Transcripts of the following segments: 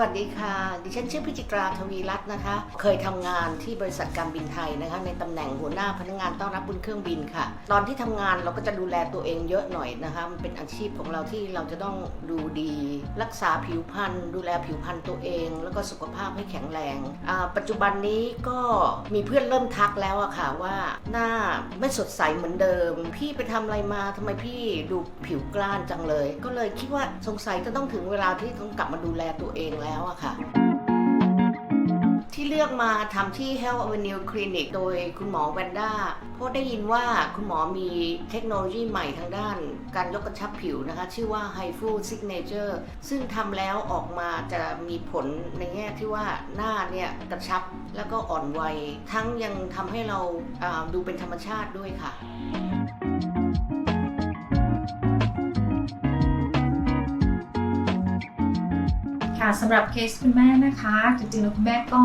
วัสดีค่ะ ดิฉันชื่อพิจิตราทวีรัตน์นะคะ เคยทำงานที่บริษัทการบินไทยนะคะ ในตำแหน่งหัวหน้าพนักงานต้อนรับบนเครื่องบินค่ะ ตอนที่ทำงานเราก็จะดูแลตัวเองเยอะหน่อยนะคะ มันเป็นอาชีพของเราที่เราจะต้องดูดี รักษาผิวพรรณดูแลผิวพรรณตัวเอง แล้วก็สุขภาพให้แข็งแรง ปัจจุบันนี้ก็มีเพื่อนเริ่มทักแล้วอะค่ะว่าหน้าไม่สดใสเหมือนเดิม พี่ไปทำอะไรมาทำไมพี่ดูผิวกล้านจังเลย ก็เลยคิดว่าสงสัยจะต้องถึงเวลาที่ต้องกลับมาดูแลตัวเองแล้วอะค่ะ ที่เลือกมาทำที่ Health Avenue Clinic โดยคุณหมอแวนด้าเพราะได้ยินว่าคุณหมอมีเทคโนโลยีใหม่ทางด้าน การยกกระชับผิวนะคะ ชื่อว่า h i f u Signature ซึ่งทำแล้วออกมาจะมีผลในแง่ที่ว่าหน้าเนี่ยกระชับแล้วก็อ่อนวัย ทั้งยังทำให้เราาดูเป็นธรรมชาติด้วยค่ะ ค่ะสำหรับเคสคุณแม่นะคะ จริงๆแล้วคุณแม่ก็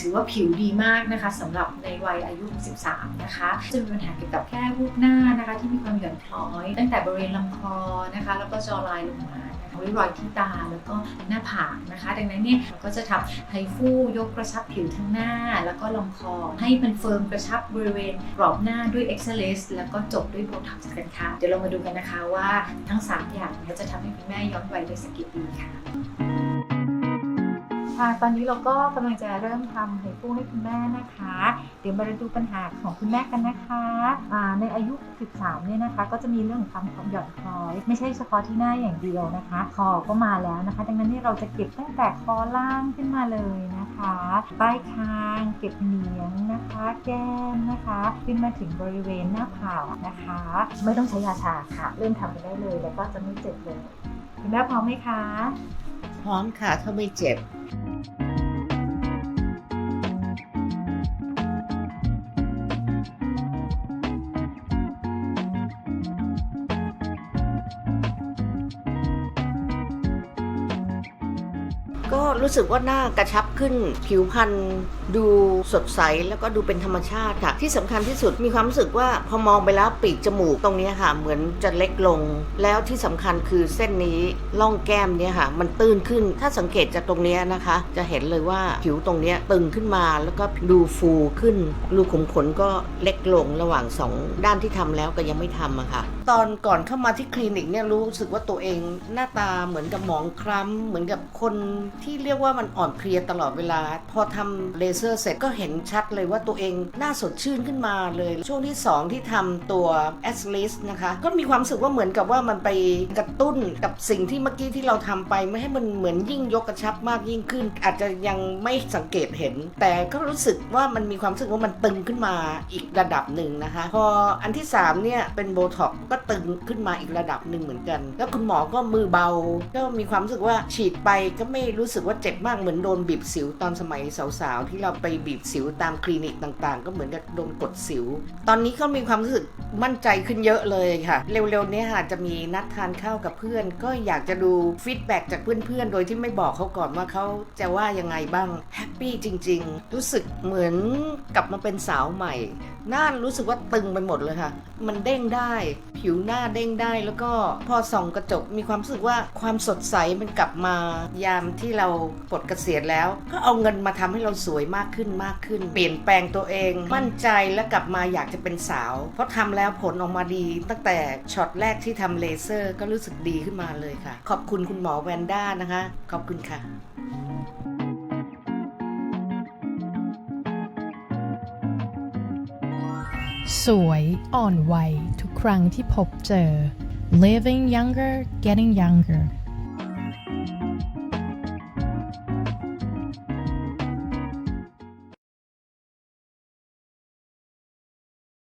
ถือว่าผิวดีมากนะคะสำหรับในวัยอายุ63นะคะ จะมีปัญหาเกี่ยวกับแค่รูปหน้านะคะที่มีความหย่อนคล้อย ตั้งแต่บริเวณลำคอนะคะแล้วก็จอลายลงมาริ้วรอยที่ตาแล้วก็หน้าผากนะคะ ดังนั้นเนี่ยเราก็จะทำไฮฟูยกกระชับผิวทั้งหน้า แล้วก็ลำคอ ให้มันเฟิร์มกระชับบริเวณกรอบหน้าด้วยเอ็กซ์เลสแล้วก็จบด้วยโบท็อกซ์กันค่ะ เดี๋ยวเรามาดูกันนะคะว่าทั้งสามอย่างนี้จะทำให้คุณแม่ย้อนวัยได้สักกี่ปีค่ะ ค่ะ ตอนนี้เราก็กำลังจะเริ่มทำไฮฟูให้คุณแม่นะคะ เดี๋ยวมาดูปัญหาของคุณแม่กันนะคะในอายุ 13 เนี่ยนะคะ ก็จะมีเรื่องของความความหย่อนคล้อย ไม่ใช่เฉพาะที่หน้าอย่างเดียวนะคะ คอก็มาแล้วนะคะ ดังนั้นนี่เราจะเก็บตั้งแต่คอล่างขึ้นมาเลยนะคะใต้คางเก็บเหนียงนะคะ แก้มนะคะ ขึ้นมาถึงบริเวณหน้าผากนะคะ ไม่ต้องใช้ยาชาค่ะ เริ่มทำกันได้เลยแล้วก็จะไม่เจ็บเลยคุณแม่พร้อมไหมคะ พร้อมค่ะถ้าไม่เจ็บ ก็รู้สึกว่าหน้ากระชับขึ้น ผิวพรรณดูสดใสแล้วก็ดูเป็นธรรมชาติค่ะ ที่สำคัญที่สุดมีความรู้สึกว่าพอมองไปแล้วปีกจมูกตรงนี้ค่ะ เหมือนจะเล็กลง แล้วที่สำคัญคือเส้นนี้ล่องแก้มเนี่ยค่ะ มันตื้นขึ้นถ้าสังเกตจากตรงนี้นะคะ จะเห็นเลยว่าผิวตรงนี้ตึงขึ้นมาแล้วก็ดูฟูขึ้นรูขุมขนก็เล็กลงระหว่างสองด้านที่ทำแล้วก็ยังไม่ทำอะค่ะ ตอนก่อนเข้ามาที่คลินิกเนี่ยรู้สึกว่าตัวเองหน้าตาเหมือนกับหมองคล้ำเหมือนกับคนที่เรียกว่ามันอ่อนเพลียตลอดเวลา พอทำเลเซอร์เสร็จก็เห็นชัดเลยว่าตัวเองหน้าสดชื่นขึ้นมาเลย ช่วงที่ 2 ที่ทำตัว a s l i s นะคะ ก็มีความรู้สึกว่าเหมือนกับว่ามันไปกระตุ้นกับสิ่งที่เมื่อกี้ที่เราทำไปไม่ให้มันเหมือนยิ่งยกกระชับมากยิ่งขึ้น อาจจะยังไม่สังเกตเห็น แต่ก็รู้สึกว่ามันมีความรู้สึกว่ามันตึงขึ้นมาอีกระดับหนึ่งนะคะ พออันที่สามเนี่ยเป็นโบท็อกก็ตึงขึ้นมาอีกระดับหนึ่งเหมือนกัน แล้วคุณหมอก็มือเบา ก็มีความรู้สึกว่าฉีดไปก็ไม่รู้สึกว่าเจ็บมากเหมือนโดนบีบสิวตอนสมัยสาวๆ ที่เราไปบีบสิวตามคลินิกต่างๆ ก็เหมือนกับโดนกดสิว ตอนนี้ก็มีความรู้สึกมั่นใจขึ้นเยอะเลยค่ะ เร็วๆนี้ค่ะจะมีนัดทานข้าวกับเพื่อน ก็อยากจะดูฟีดแบ็กจากเพื่อนๆ โดยที่ไม่บอกเขาก่อนว่าเขาจะว่ายังไงบ้างแฮปปี้จริง ๆ รู้สึกเหมือนกลับมาเป็นสาวใหม่หน้ารู้สึกว่าตึงไปหมดเลยค่ะ มันเด้งได้ ผิวหน้าเด้งได้ แล้วก็พอส่องกระจกมีความรู้สึกว่าความสดใสมันกลับมายามที่เราราปลดเกษียณแล้ว ก็เอาเงินมาทำให้เราสวยมากขึ้นมากขึ้น เปลี่ยนแปลงตัวเอง มั่นใจและกลับมาอยากจะเป็นสาว เพราะทำแล้วผลออกมาดี ตั้งแต่ช็อตแรกที่ทำเลเซอร์ก็รู้สึกดีขึ้นมาเลยค่ะ ขอบคุณคุณหมอแวนด้านะคะ ขอบคุณค่ะสวยอ่อนวัยทุกครั้งที่พบเจอ living younger getting younger